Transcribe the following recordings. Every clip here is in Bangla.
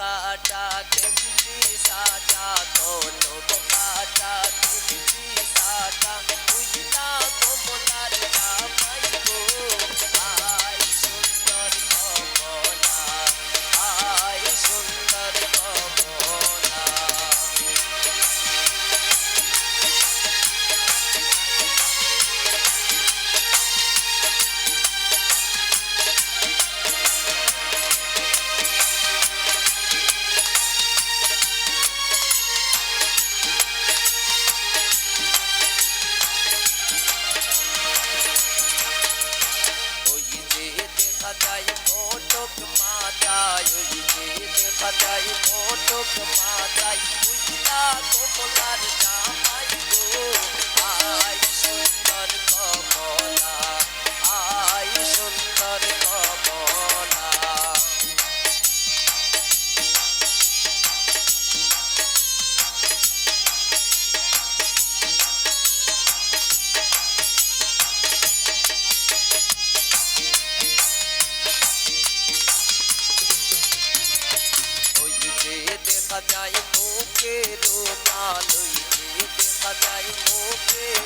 কাটা যায় ওই মেয়েতে পাতায় মোটক মাথায় উইলা কোমলার যে দেখা যায় মুখের আলোয় যে দেখা যায় মুখের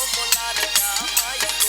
ও মোলার জামাই